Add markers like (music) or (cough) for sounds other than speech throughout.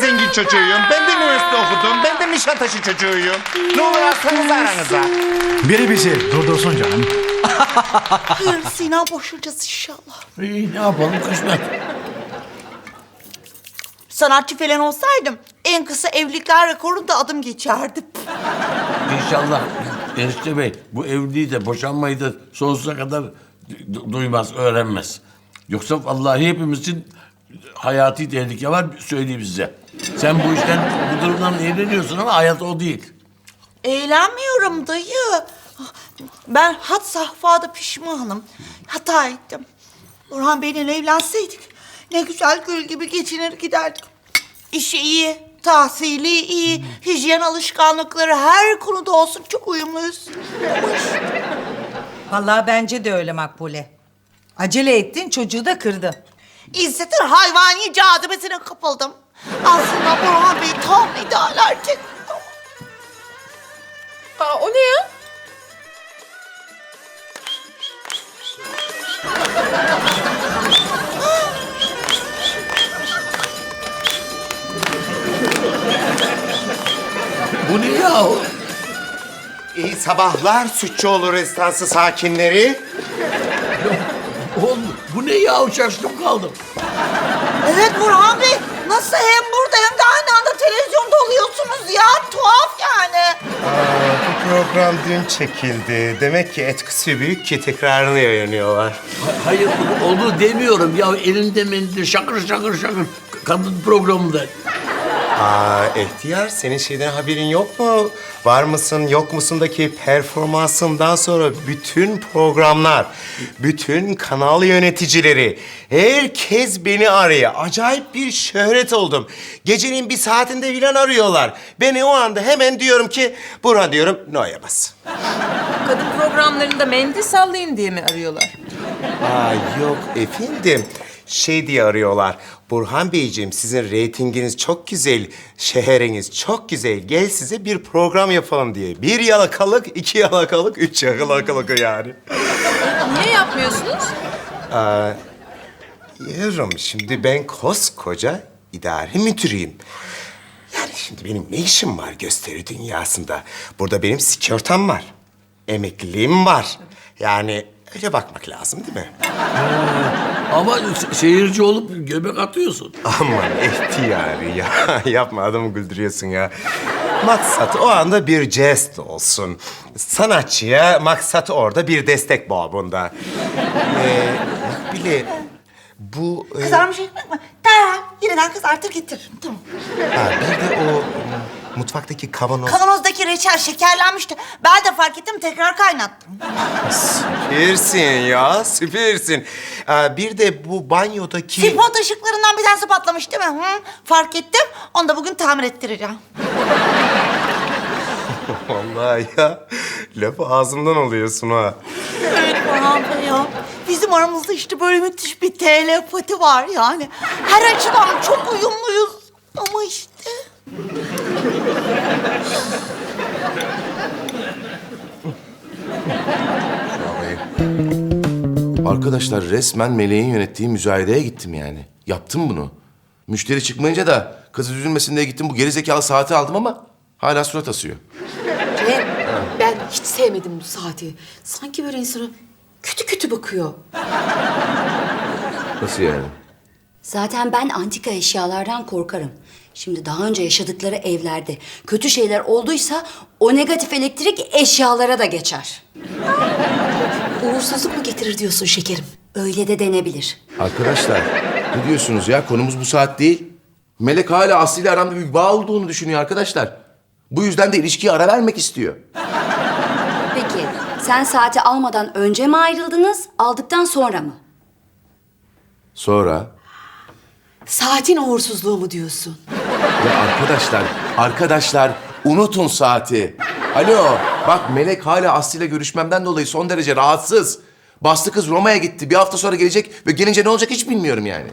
zengin çocuğuyum. Ben de üniversite okudum. Ben de Nişantaşı çocuğuyum. Ne olur alsanız aranıza. Biri bizi durdursun canım. Hayır Sinan boşayacağız inşallah. İyi ne yapalım kısmet. Sanatçı falan olsaydım en kısa evlilikler rekorunda adım geçerdim. İnşallah enişte bey bu evliliği de boşanmayı da sonsuza kadar du- duymaz, öğrenmez. Yoksa vallahi hepimizin hayati tehlike var söyleyeyim size. Sen bu işten, bu durumdan eğleniyorsun ama hayat o değil. Eğlenmiyorum dayı. Ben had safhada pişmanım. Hata ettim. Orhan Bey'le evlenseydik ne güzel gül gibi geçinir giderdik. İşi iyi, tahsili iyi, hijyen alışkanlıkları her konuda olsun çok uyumluyuz. Vallahi bence de öyle Makbule. Acele ettin çocuğu da kırdın. İzzet'in hayvani cazibesine kapıldım. Aslında Burhan Bey tam ideal erkek. Aa, o ne ya? Bu ne ya? İyi sabahlar Sütçüoğlu restansı sakinleri. Oğlum bu ne ya? Şaştım kaldım. Evet Burhan Bey, nasıl hem burada hem de aynı anda televizyonda oluyorsunuz ya? Tuhaf yani. Bu program dün çekildi. Demek ki etkisi büyük ki tekrarını yayınlıyorlar. Ha- Hayır onu demiyorum ya elinde mendil şakır şakır şakır kadın programında. Aa ihtiyar senin şeyden haberin yok mu? Var mısın yok musundaki performansından sonra bütün programlar, bütün kanal yöneticileri, herkes beni arıyor. Acayip bir şöhret oldum. Gecenin bir saatinde filan arıyorlar. Beni o anda hemen diyorum ki Burhan diyorum No'ya bas. Kadın programlarında mendil sallayın diye mi arıyorlar? Aa yok efendim. Şey diye arıyorlar. Burhan Beyciğim sizin reytinginiz çok güzel, şehriniz çok güzel. Gel size bir program yapalım diye. Bir yalakalık, iki yalakalık, üç yalakalık yani. Niye yapmıyorsunuz? Yarım şimdi ben koskoca idare müdürüyüm. Yani şimdi benim ne işim var gösteri dünyasında? Burada benim sigortam var. Emekliliğim var. Yani öyle bakmak lazım değil mi? Ama se- seyirci olup göbek atıyorsun. Aman ihtiyarı ya. (laughs) Yapma adamı güldürüyorsun ya. Maksat o anda bir jest olsun. Sanatçıya maksat orada bir destek babında. Ee, bile bu... e, Kızarmış ekmek mi? Derhal yeniden kızartır getiririm. Tamam. ha, bir de o mutfaktaki kavanoz... Kavanozdaki reçel şekerlenmişti. Ben de fark ettim tekrar kaynattım. Süpersin ya, süpersin. Aa, bir de bu banyodaki... Spot ışıklarından bir tanesi patlamış değil mi? Hı? Fark ettim. Onu da bugün tamir ettireceğim. (laughs) Vallahi ya, lafı ağzımdan alıyorsun ha. Evet Bey ya. Bizim aramızda işte böyle müthiş bir telepati var yani. Her açıdan çok uyumluyuz. Ama işte... Arkadaşlar resmen Meleğin yönettiği müzayedeye gittim yani. Yaptım bunu. Müşteri çıkmayınca da kız üzülmesin diye gittim bu gerizekalı saati aldım ama hala surat asıyor. Cem, ben hiç sevmedim bu saati. Sanki böyle insana kötü kötü bakıyor. Nasıl yani? Zaten ben antika eşyalardan korkarım. Şimdi daha önce yaşadıkları evlerde kötü şeyler olduysa o negatif elektrik eşyalara da geçer. Uğursuzluk mu getirir diyorsun şekerim? Öyle de denebilir. Arkadaşlar ne diyorsunuz ya? Konumuz bu saat değil. Melek hala Aslı ile aramda bir bağ olduğunu düşünüyor arkadaşlar. Bu yüzden de ilişkiye ara vermek istiyor. Peki sen saati almadan önce mi ayrıldınız, aldıktan sonra mı? Sonra Saatin uğursuzluğu mu diyorsun? Ya arkadaşlar, arkadaşlar unutun saati. Alo, bak Melek hala Aslı ile görüşmemden dolayı son derece rahatsız. Bastı kız Roma'ya gitti. Bir hafta sonra gelecek ve gelince ne olacak hiç bilmiyorum yani.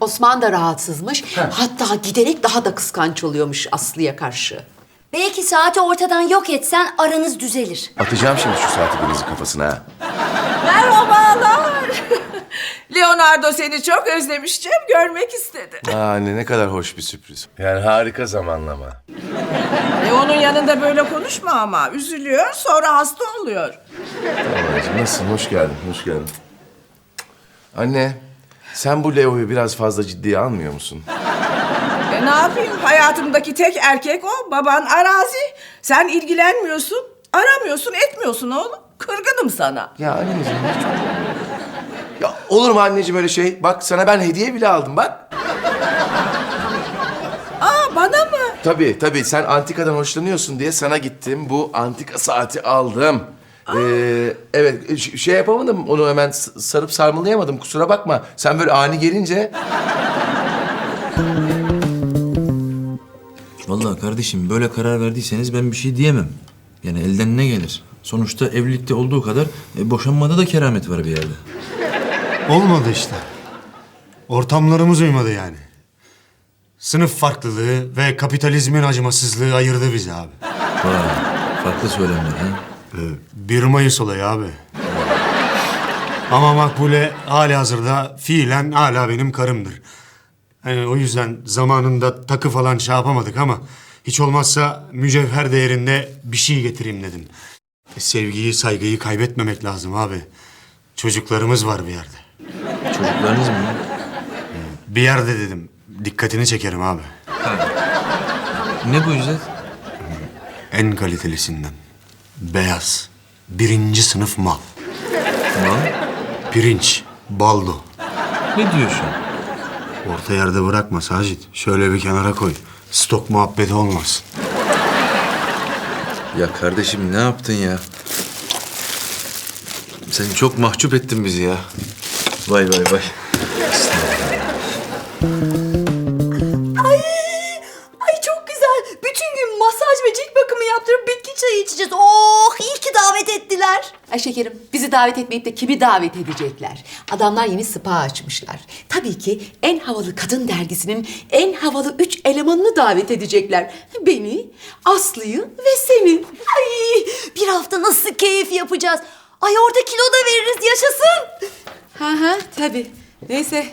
Osman da rahatsızmış. Hatta giderek daha da kıskanç oluyormuş Aslı'ya karşı. Belki saati ortadan yok etsen aranız düzelir. Atacağım şimdi şu saati birinizin kafasına ha. Merhabalar. (laughs) Leonardo seni çok özlemiş Cem, görmek istedi. Aa, anne ne kadar hoş bir sürpriz. Yani harika zamanlama. E onun yanında böyle konuşma ama. Üzülüyor, sonra hasta oluyor. Anneciğim nasılsın? Hoş geldin, hoş geldin. Anne, sen bu Leo'yu biraz fazla ciddiye almıyor musun? E ne yapayım? Hayatımdaki tek erkek o. Baban arazi. Sen ilgilenmiyorsun, aramıyorsun, etmiyorsun oğlum. Kırgınım sana. Ya anneciğim olur mu anneciğim öyle şey? Bak sana ben hediye bile aldım bak. Aa bana mı? Tabii tabii sen antikadan hoşlanıyorsun diye sana gittim. Bu antika saati aldım. Ee, evet ş- şey yapamadım onu hemen s- sarıp sarmalayamadım kusura bakma. Sen böyle ani gelince Vallahi kardeşim böyle karar verdiyseniz ben bir şey diyemem. Yani elden ne gelir? Sonuçta evlilikte olduğu kadar e, boşanmada da keramet var bir yerde. Olmadı işte. Ortamlarımız uymadı yani. Sınıf farklılığı ve kapitalizmin acımasızlığı ayırdı bizi abi. Vay, farklı söylemler ha. Ee, 1 Mayıs olayı abi. Ama Makbule hali hazırda fiilen hala benim karımdır. Yani o yüzden zamanında takı falan şey yapamadık ama hiç olmazsa mücevher değerinde bir şey getireyim dedim. Sevgiyi, saygıyı kaybetmemek lazım abi. Çocuklarımız var bir yerde. Çocuklarınız mı? Bir yerde dedim. Dikkatini çekerim abi. Ne bu İzzet? En kalitelisinden. Beyaz. Birinci sınıf mal. Mal? Pirinç. Baldo. Ne diyorsun? Orta yerde bırakma Sacit. Şöyle bir kenara koy. Stok muhabbeti olmasın. Ya kardeşim ne yaptın ya? Sen çok mahcup ettin bizi ya. Vay vay vay. Ay çok güzel. Bütün gün masaj ve cilt bakımı yaptırıp bitki çayı içeceğiz. Oh iyi ki davet ettiler. Ay şekerim bizi davet etmeyip de kimi davet edecekler? Adamlar yeni spa açmışlar. Tabii ki en havalı kadın dergisinin en havalı üç elemanını davet edecekler. Beni, Aslı'yı ve seni. Ay bir hafta nasıl keyif yapacağız. Ay orada kilo da veririz yaşasın. Ha ha tabii. Neyse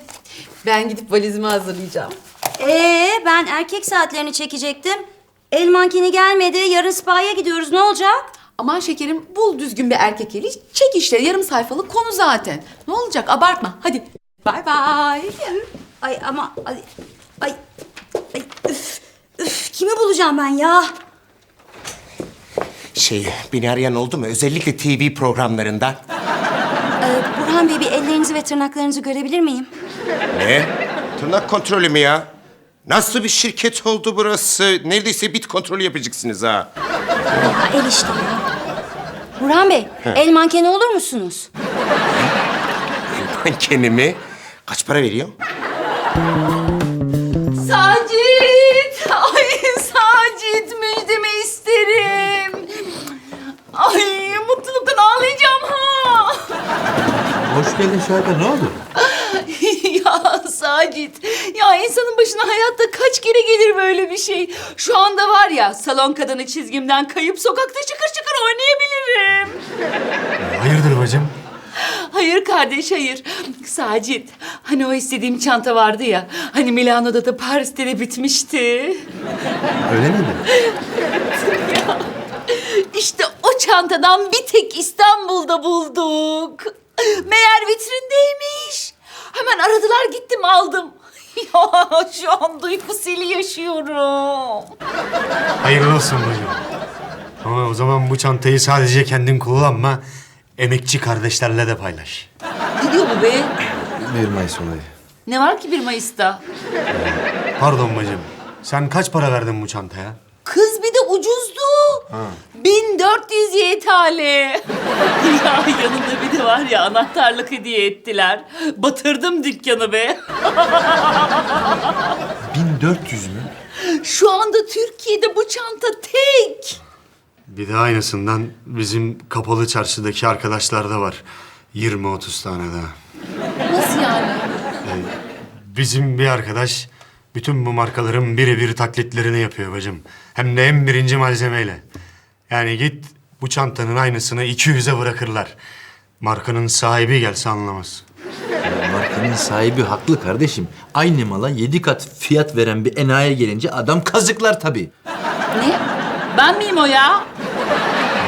ben gidip valizimi hazırlayacağım. Ee ben erkek saatlerini çekecektim. El mankeni gelmedi. Yarın spa'ya gidiyoruz. Ne olacak? Aman şekerim bul düzgün bir erkek eli. Çek işte yarım sayfalık konu zaten. Ne olacak abartma hadi. Bay bay. Ay ama ay ay, ay üf, üf, kimi bulacağım ben ya? Şey, beni arayan oldu mu? Özellikle TV programlarından. Ee, Burhan Bey bir ellerinizi ve tırnaklarınızı görebilir miyim? Ne? Tırnak kontrolü mü ya? Nasıl bir şirket oldu burası? Neredeyse bit kontrolü yapacaksınız ha. Ya, el işte ya. Burhan Bey, el mankeni olur musunuz? (laughs) Kendimi kaç para veriyor? Hoş geldin Şahika ne oldu? (laughs) ya Sacit, ya insanın başına hayatta kaç kere gelir böyle bir şey. Şu anda var ya salon kadını çizgimden kayıp sokakta çıkır çıkır oynayabilirim. Hayırdır bacım? Hayır kardeş hayır. Sacit, hani o istediğim çanta vardı ya. Hani Milano'da da Paris'te de bitmişti. Öyle miydi? (laughs) İşte o çantadan bir tek İstanbul'da bulduk. Meğer vitrindeymiş. Hemen aradılar gittim aldım. (laughs) Ya şu an duygu seli yaşıyorum. Hayırlı olsun bacım. Ama o zaman bu çantayı sadece kendin kullanma. Emekçi kardeşlerle de paylaş. Ne diyor bu be? 1 Mayıs olayı. Ne var ki 1 Mayıs'ta? Pardon bacım. Sen kaç para verdin bu çantaya? Kız bir ucuzdu. 1400 YTL. (laughs) ya yanında bir de var ya anahtarlık hediye ettiler. Batırdım dükkanı be. (laughs) 1400 mü? Şu anda Türkiye'de bu çanta tek. Bir de aynısından bizim kapalı çarşıdaki arkadaşlarda var. 20-30 tane daha. Nasıl yani? Bizim bir arkadaş bütün bu markaların birebir taklitlerini yapıyor bacım. Hem de en birinci malzemeyle. Yani git bu çantanın aynısını 200'e bırakırlar. Markanın sahibi gelse anlamaz. Markanın sahibi haklı kardeşim. Aynı mala yedi kat fiyat veren bir enayi gelince adam kazıklar tabii. Ne? Ben miyim o ya?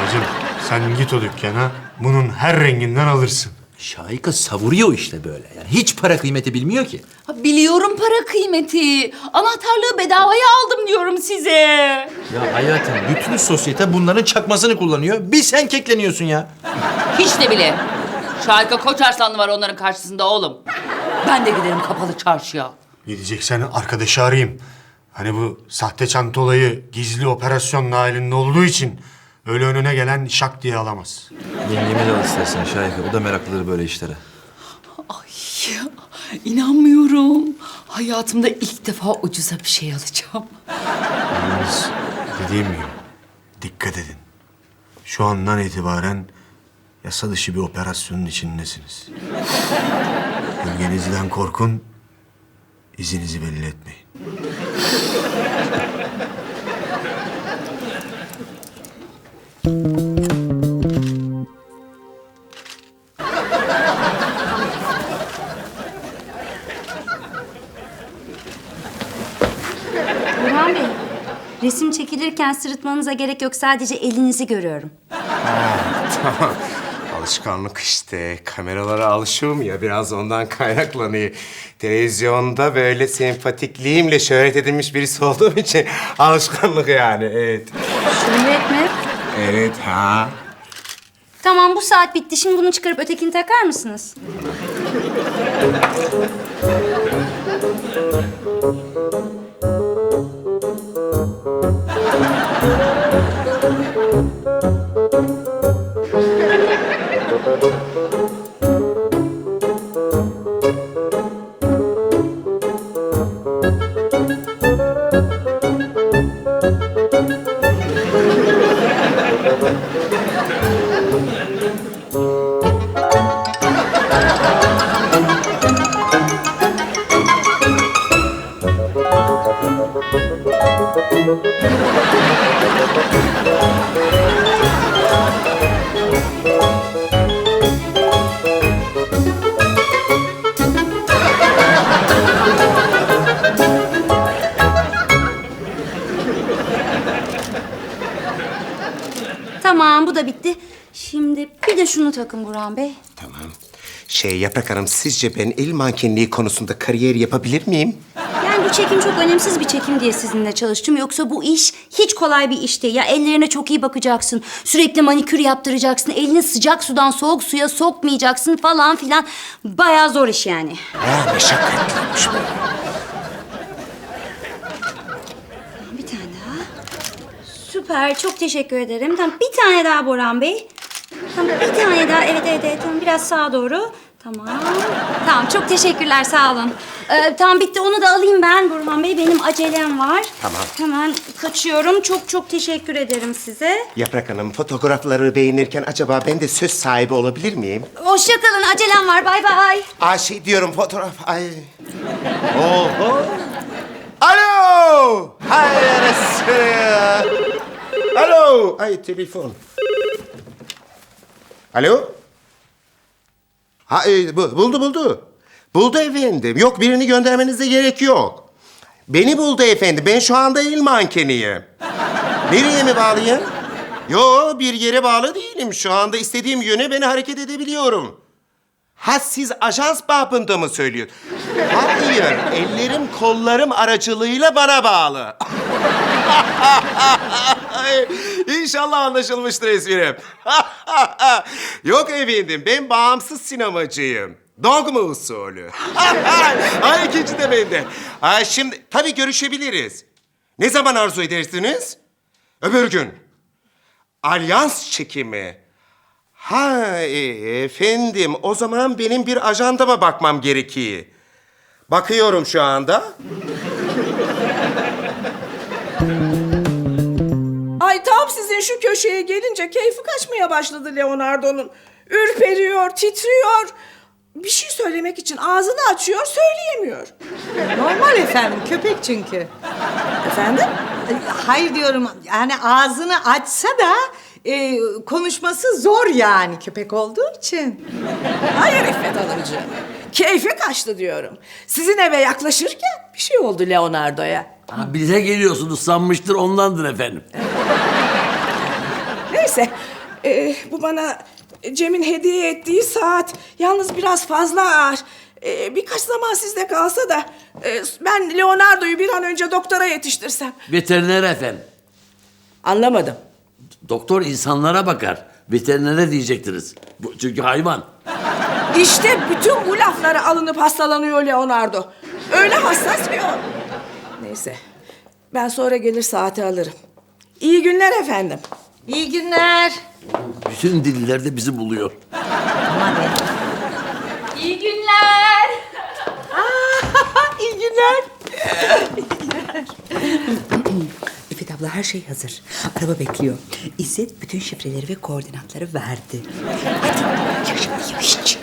Bacım sen git o dükkana bunun her renginden alırsın. Şahika savuruyor işte böyle. Yani hiç para kıymeti bilmiyor ki. Ha, Biliyorum para kıymeti. Anahtarlığı bedavaya aldım diyorum size. Ya hayatım bütün sosyete bunların çakmasını kullanıyor. Bir sen kekleniyorsun ya. Hiç de bile. Şahika Koçarslanlı var onların karşısında oğlum. Ben de giderim kapalı çarşıya. Gideceksen arkadaşı arayayım. Hani bu sahte çanta olayı gizli operasyon halinde olduğu için öyle önüne gelen şak diye alamaz. Yengemi de al istersen Şahika. O da meraklıdır böyle işlere. Ay inanmıyorum. Hayatımda ilk defa ucuza bir şey alacağım. Yalnız dediğim gibi dikkat edin. Şu andan itibaren yasa dışı bir operasyonun içindesiniz. Bölgenizden korkun, izinizi belli etmeyin. Resim çekilirken sırıtmanıza gerek yok. Sadece elinizi görüyorum. Tamam. (laughs) Alışkanlık işte. Kameralara alışığım ya biraz ondan kaynaklanıyor. Televizyonda böyle sempatikliğimle şöhret edilmiş birisi olduğum için (laughs) alışkanlık yani evet. Şöhret mi? Evet ha. Tamam bu saat bitti. Şimdi bunu çıkarıp ötekini takar mısınız? Şunu takın Burhan Bey. Tamam. Şey Yaprak Hanım sizce ben el mankenliği konusunda kariyer yapabilir miyim? Yani bu çekim çok önemsiz bir çekim diye sizinle çalıştım. Yoksa bu iş hiç kolay bir iş değil. Ya ellerine çok iyi bakacaksın. Sürekli manikür yaptıracaksın. Elini sıcak sudan soğuk suya sokmayacaksın falan filan. Bayağı zor iş yani. Ha meşakkatliymiş bu. Bir tane daha. Süper, çok teşekkür ederim. Tamam, bir tane daha Boran Bey. Tamam, bir tane daha. Evet, evet, evet. Tamam, biraz sağa doğru. Tamam. Tamam, çok teşekkürler, sağ olun. Ee, tamam, bitti. Onu da alayım ben Burhan Bey. Benim acelem var. Tamam. Hemen kaçıyorum. Çok çok teşekkür ederim size. Yaprak Hanım fotoğrafları beğenirken acaba ben de söz sahibi olabilir miyim? Hoşça kalın, acelem var. Bay bay. Aa şey diyorum fotoğraf. Ay. Oho. Alo. Hay arası ya. Alo. Ay telefon. Alo. Ha e, bu, buldu buldu. Buldu efendim. Yok birini göndermenize gerek yok. Beni buldu efendim. Ben şu anda el mankeniyim. Nereye mi bağlıyım? Yo bir yere bağlı değilim. Şu anda istediğim yöne beni hareket edebiliyorum. Ha siz ajans babında mı söylüyorsun? Hayır, ellerim kollarım aracılığıyla bana bağlı. (laughs) İnşallah anlaşılmıştır esprim. (laughs) Yok efendim, ben bağımsız sinemacıyım. Dogma usulü. (laughs) Ay ikinci de bende. Ha, şimdi tabii görüşebiliriz. Ne zaman arzu edersiniz? Öbür gün. Alyans çekimi. Ha e, efendim o zaman benim bir ajandama bakmam gerekiyor. Bakıyorum şu anda. Ay tam sizin şu köşeye gelince keyfi kaçmaya başladı Leonardo'nun. Ürperiyor, titriyor. Bir şey söylemek için ağzını açıyor, söyleyemiyor. Normal efendim, köpek çünkü. Efendim? Ay, Hayır diyorum, yani ağzını açsa da e, konuşması zor yani köpek olduğu için. Hayır İffet Hanımcığım. Keyfi kaçtı diyorum. Sizin eve yaklaşırken bir şey oldu Leonardo'ya. Ha, bize geliyorsunuz sanmıştır ondandır efendim. Neyse, e, bu bana Cem'in hediye ettiği saat yalnız biraz fazla ağır. E, birkaç zaman sizde kalsa da e, ben Leonardo'yu bir an önce doktora yetiştirsem. Veteriner efendim. Anlamadım. Doktor insanlara bakar. Veterinere diyecektiniz. Bu, çünkü hayvan. İşte bütün bu laflara alınıp hastalanıyor Leonardo. Öyle hassas ki o. Neyse, ben sonra gelir saati alırım. İyi günler efendim. İyi günler. Bütün diller de bizi buluyor. İyi günler. (laughs) İyi günler. (laughs) Abla her şey hazır. Araba bekliyor. İzzet bütün şifreleri ve koordinatları verdi. Hadi yaşamayayım hiç.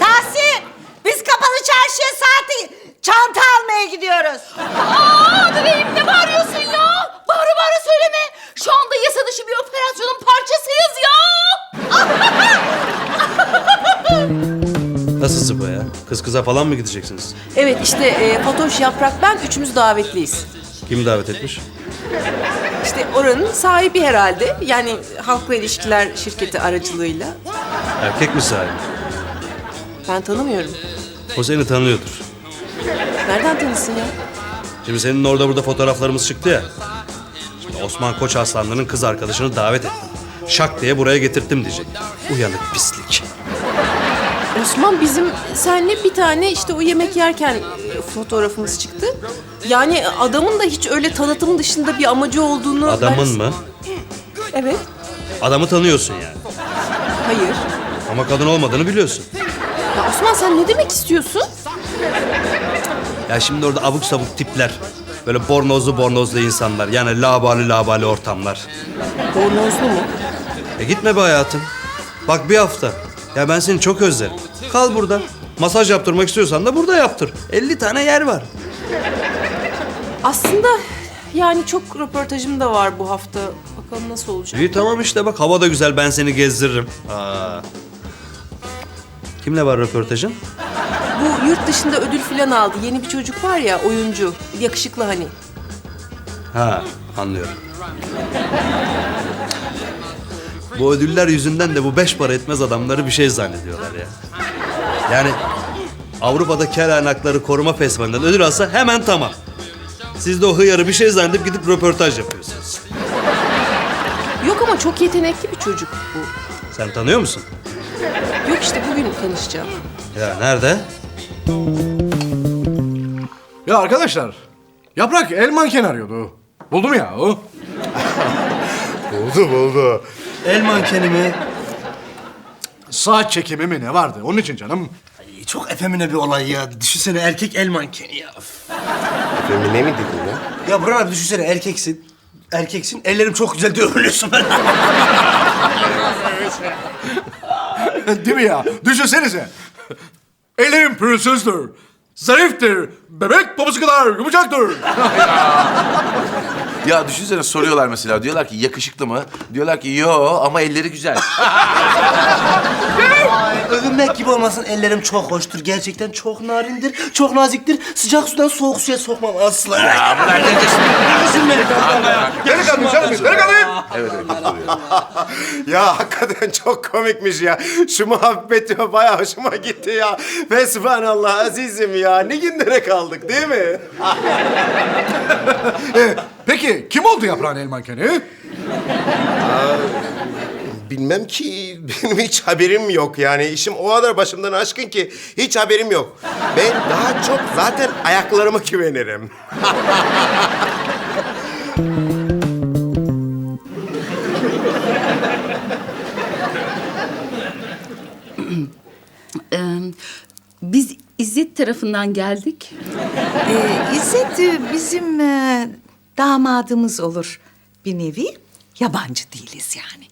Tahsin biz kapalı çarşıya saati çanta almaya gidiyoruz. Aa, bebeğim ne bağırıyorsun ya? Bağıra bağıra söyleme. Şu anda yasa dışı bir operasyonun parçasıyız ya. Nasıl zıba ya? Kız kıza falan mı gideceksiniz? Evet işte e, Fatoş Yaprak ben üçümüz davetliyiz. Kim davet etmiş? İşte oranın sahibi herhalde. Yani halkla ilişkiler şirketi aracılığıyla. Erkek mi sahibi? Ben tanımıyorum. O seni tanıyordur. Nereden tanısın ya? Şimdi senin orada burada fotoğraflarımız çıktı ya. Şimdi Osman Koç Aslanlı'nın kız arkadaşını davet ettim. Şak diye buraya getirttim diyecek. Uyanık pislik. Osman bizim senle bir tane işte o yemek yerken fotoğrafımız çıktı. Yani adamın da hiç öyle tanıtım dışında bir amacı olduğunu... Adamın ben- mı? Evet. Adamı tanıyorsun yani. Hayır. Ama kadın olmadığını biliyorsun. Ya Osman sen ne demek istiyorsun? Ya şimdi orada abuk sabuk tipler. Böyle bornozlu bornozlu insanlar. Yani labali labali ortamlar. Bornozlu mu? E gitme be hayatım. Bak bir hafta. Ya ben seni çok özlerim. Kal burada. Masaj yaptırmak istiyorsan da burada yaptır. 50 tane yer var. Aslında yani çok röportajım da var bu hafta. Bakalım nasıl olacak. İyi tamam işte bak hava da güzel ben seni gezdiririm. Aa. Kimle var röportajın? Bu yurt dışında ödül filan aldı. Yeni bir çocuk var ya oyuncu. Yakışıklı hani. Ha anlıyorum. Bu ödüller yüzünden de bu beş para etmez adamları bir şey zannediyorlar ya. Yani Avrupa'da kel koruma festivalinden ödül alsa hemen tamam. Siz de o hıyarı bir şey zannedip gidip röportaj yapıyorsunuz. Yok ama çok yetenekli bir çocuk bu. Sen tanıyor musun? Yok işte bugün tanışacağım. Ya nerede? Ya arkadaşlar, Yaprak el manken arıyordu. Buldum ya o. (laughs) Buldu buldu. El mankeni mi? Saat çekimi mi ne vardı? Onun için canım. Çok efemine bir olay ya. Düşünsene erkek el mankeni ya. Femine mi dedin ya? Ya Burhan abi düşünsene erkeksin. Erkeksin. Ellerim çok güzel diye övülüyorsun ben. (laughs) Değil mi ya? Düşünsenize. Ellerim pürüzsüzdür. Zariftir. Bebek poposu kadar yumuşaktır. (laughs) Ya düşünsene soruyorlar mesela. Diyorlar ki yakışıklı mı? Diyorlar ki yo ama elleri güzel. Övünmek gibi olmasın ellerim çok hoştur. Gerçekten çok narindir, çok naziktir. Sıcak sudan soğuk suya sokmam asla. Ya bunlar ne Delikanlı canım, delikanlı. evet evet. soruyor. (laughs) Ya hakikaten çok komikmiş ya. Şu muhabbeti bayağı hoşuma gitti ya. Fesbhanallah azizim ya. Ne günlere kaldık değil mi? (laughs) Peki kim oldu Yaprağın el mankeni? Bilmem ki benim hiç haberim yok yani işim o kadar başımdan aşkın ki hiç haberim yok. Ben daha çok zaten ayaklarıma güvenirim. (laughs) biz İzzet tarafından geldik. Ee, İzzet e, bizim e, damadımız olur bir nevi. Yabancı değiliz yani.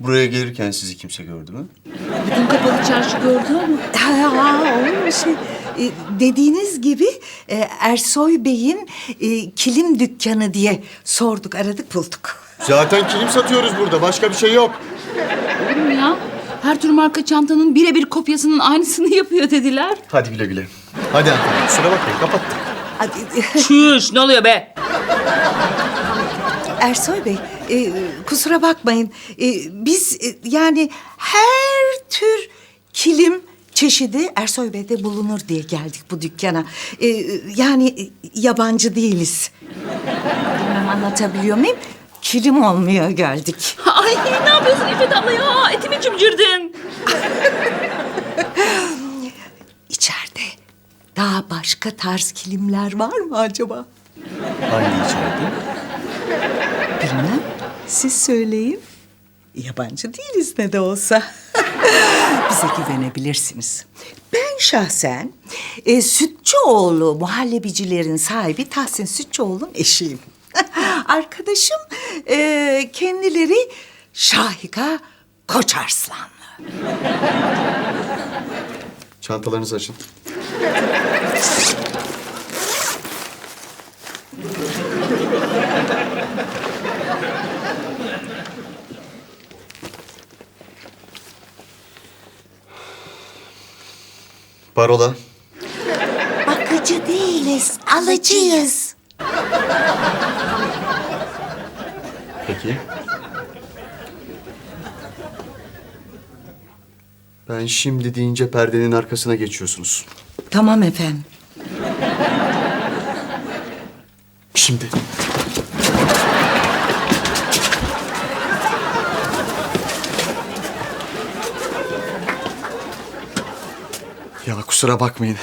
Buraya gelirken sizi kimse gördü mü? Bütün kapalı çarşı gördü ama. Ha, olur mu şey? e, dediğiniz gibi e, Ersoy Bey'in e, kilim dükkanı diye sorduk, aradık, bulduk. Zaten kilim satıyoruz burada. Başka bir şey yok. Her tür marka çantanın birebir kopyasının aynısını (laughs) yapıyor dediler. Hadi güle güle. Hadi hanımefendi. Kusura bakmayın. Kapattık. Çüş ne oluyor be? Ersoy Bey, e, kusura bakmayın. E, biz e, yani her tür kilim çeşidi Ersoy Bey'de bulunur diye geldik bu dükkana. E, yani e, yabancı değiliz. Bilmem anlatabiliyor muyum? Kilim olmaya geldik. (laughs) Ay ne yapıyorsun İffet abla ya? Etimi cimcirdin. İçeride daha başka tarz kilimler var mı acaba? Hangi içeride? Bilmem. Siz söyleyin. Yabancı değiliz ne de olsa. (laughs) Bize güvenebilirsiniz. Ben şahsen e, Sütçüoğlu muhallebicilerin sahibi Tahsin Sütçüoğlu'nun eşiyim. (laughs) Arkadaşım e, kendileri Şahika Koçarslanlı. Çantalarınızı açın. Parola. Bakıcı değiliz, alıcıyız. Peki. Ben şimdi deyince perdenin arkasına geçiyorsunuz. Tamam efendim. Şimdi. Ya kusura bakmayın.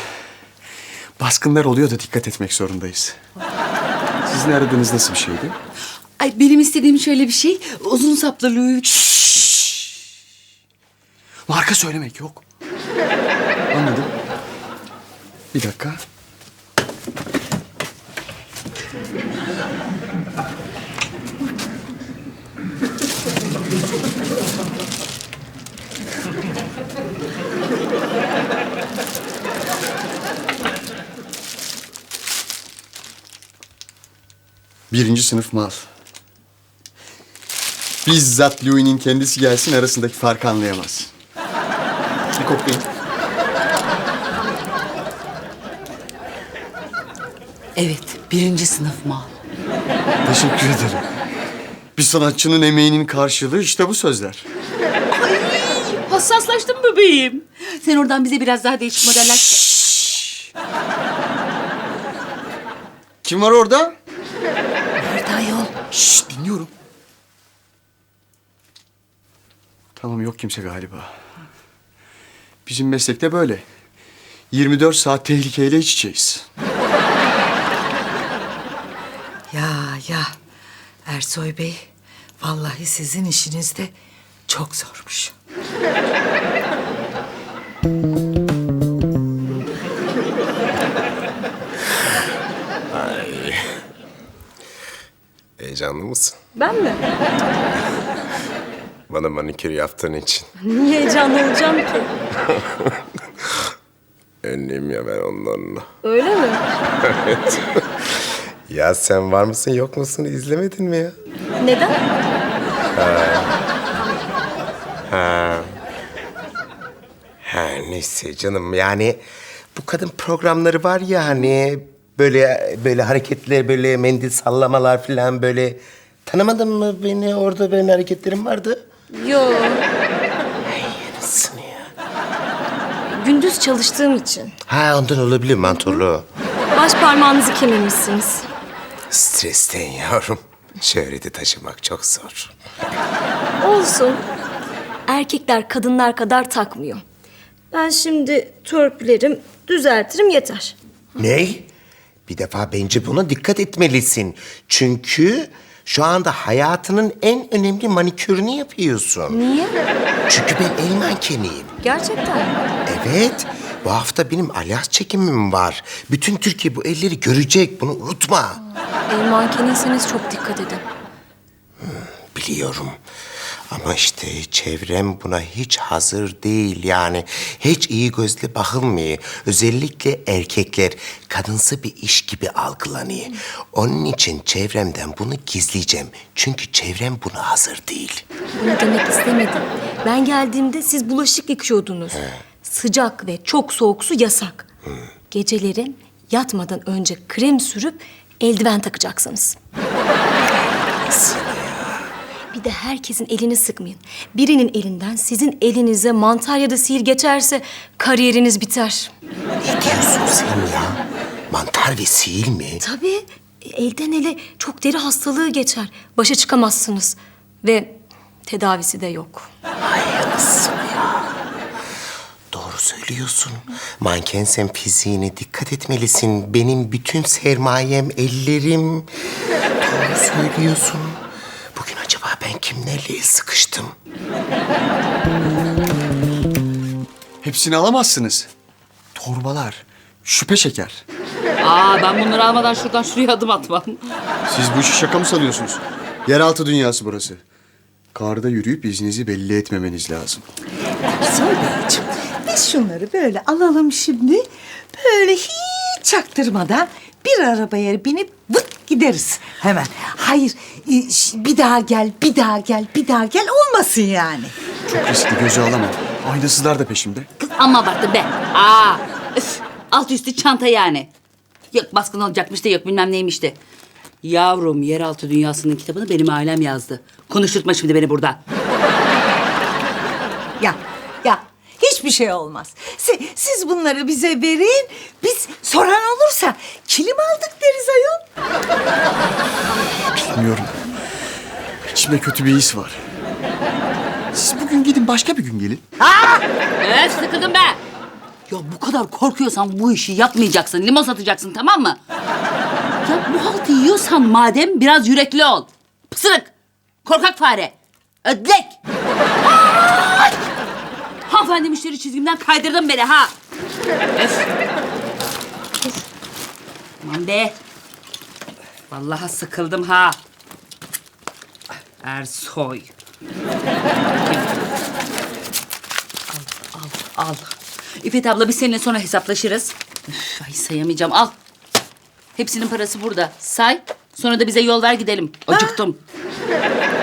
Baskınlar oluyor da dikkat etmek zorundayız. Sizin aradığınız nasıl bir şeydi? Ay benim istediğim şöyle bir şey. Uzun saplı Louis. Marka söylemek yok. Anladım. Bir dakika. Birinci sınıf mal. Bizzat Louis'nin kendisi gelsin arasındaki farkı anlayamaz. Bir koklayın. Evet, birinci sınıf mal. Teşekkür ederim. Bir sanatçının emeğinin karşılığı işte bu sözler. Hassaslaştım bebeğim. Sen oradan bize biraz daha değişik modeller... Kim var orada? Şşş dinliyorum. Tamam yok kimse galiba. Bizim meslekte böyle. 24 saat tehlikeyle iç içeyiz. Ya ya Ersoy Bey, vallahi sizin işiniz de çok zormuş. Heyecanlı mısın? Ben mi? (laughs) Bana manikür yaptığın için. Niye heyecanlı olacağım ki? (laughs) Önlüyüm ya ben ondan. Öyle mi? evet. (laughs) ya sen var mısın yok musun izlemedin mi ya? Neden? Ha. Ha. Ha neyse canım yani bu kadın programları var ya hani böyle böyle hareketler böyle mendil sallamalar falan böyle tanımadın mı beni orada benim hareketlerim vardı. Yo. Nasıl ya? Gündüz çalıştığım için. Ha ondan olabilir mantorlu. Baş parmağınızı kemirmişsiniz. Stresten yavrum. Şöhreti taşımak çok zor. Olsun. Erkekler kadınlar kadar takmıyor. Ben şimdi törpülerim, düzeltirim yeter. Ney? Bir defa bence buna dikkat etmelisin. Çünkü şu anda hayatının en önemli manikürünü yapıyorsun. Niye? Çünkü ben el mankeniyim. Gerçekten mi? Evet. Bu hafta benim alyans çekimim var. Bütün Türkiye bu elleri görecek. Bunu unutma. El mankeniyseniz çok dikkat edin. Biliyorum. Ama işte çevrem buna hiç hazır değil yani. Hiç iyi gözle bakılmıyor. Özellikle erkekler kadınsı bir iş gibi algılanıyor. Onun için çevremden bunu gizleyeceğim. Çünkü çevrem buna hazır değil. Bunu demek istemedim. Ben geldiğimde siz bulaşık yıkıyordunuz. Sıcak ve çok soğuk su yasak. Gecelerin yatmadan önce krem sürüp eldiven takacaksınız. Bir de herkesin elini sıkmayın. Birinin elinden sizin elinize mantar ya da sihir geçerse kariyeriniz biter. Ne diyorsun sen ya? Mantar ve sihir mi? Tabii elden ele çok deri hastalığı geçer. Başa çıkamazsınız. Ve tedavisi de yok. Hayırlısı ya. Doğru söylüyorsun. Mankensen fiziğine dikkat etmelisin. Benim bütün sermayem ellerim. Doğru söylüyorsun. Acaba ben kimlerle sıkıştım? Hepsini alamazsınız. Torbalar, şüphe şeker. Aa ben bunları almadan şuradan şuraya adım atmam. Siz bu işi şaka mı sanıyorsunuz? Yeraltı dünyası burası. Karda yürüyüp izninizi belli etmemeniz lazım. Ersoy Beyciğim, biz şunları böyle alalım şimdi. Böyle hiç çaktırmadan bir arabaya binip vıt gideriz hemen. Hayır, e, ş- bir daha gel, bir daha gel, bir daha gel olmasın yani. Çok riskli göze alamam. Aynasızlar da peşimde. Kız amma abarttın be. Aa, üf, alt üstü çanta yani. Yok baskın olacakmış da yok bilmem neymiş de. Yavrum yeraltı dünyasının kitabını benim ailem yazdı. Konuşturtma şimdi beni burada. Ya, ya hiçbir şey olmaz. Si- siz bunları bize verin, biz soran olursa kilim aldık deriz ayol. Bilmiyorum. İçimde kötü bir his var. Siz bugün gidin başka bir gün gelin. Evet sıkıldım be. Ya bu kadar korkuyorsan bu işi yapmayacaksın. Limon satacaksın tamam mı? Ya bu haltı yiyorsan madem biraz yürekli ol. Pısırık. Korkak fare. Ödlek. Hanımefendi müşteri çizgimden kaydırdın beni ha. Öf. Aman be. Vallahi sıkıldım ha. Ersoy. Al, al, al. İpek abla biz seninle sonra hesaplaşırız. Üf, ay sayamayacağım. Al. Hepsinin parası burada. Say. Sonra da bize yol ver gidelim. Acıktım.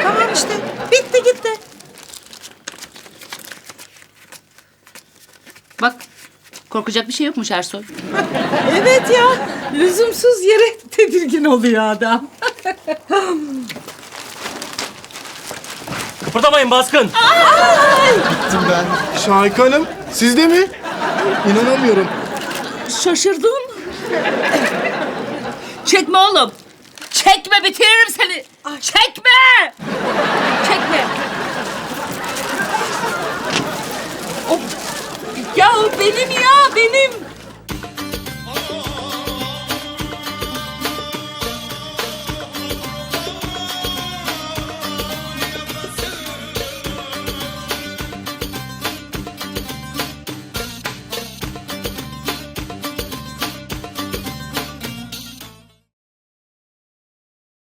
Tamam işte, bitti gitti. Bak. Korkacak bir şey yokmuş Ersoy. Evet ya, lüzumsuz yere (laughs) tedirgin oluyor adam. Kıpırdamayın baskın. Gittim ben. Şahika Hanım, siz de mi? İnanamıyorum. Şaşırdım. Çekme oğlum. Çekme bitiririm seni. Çekme. Çekme. Ya benim ya benim.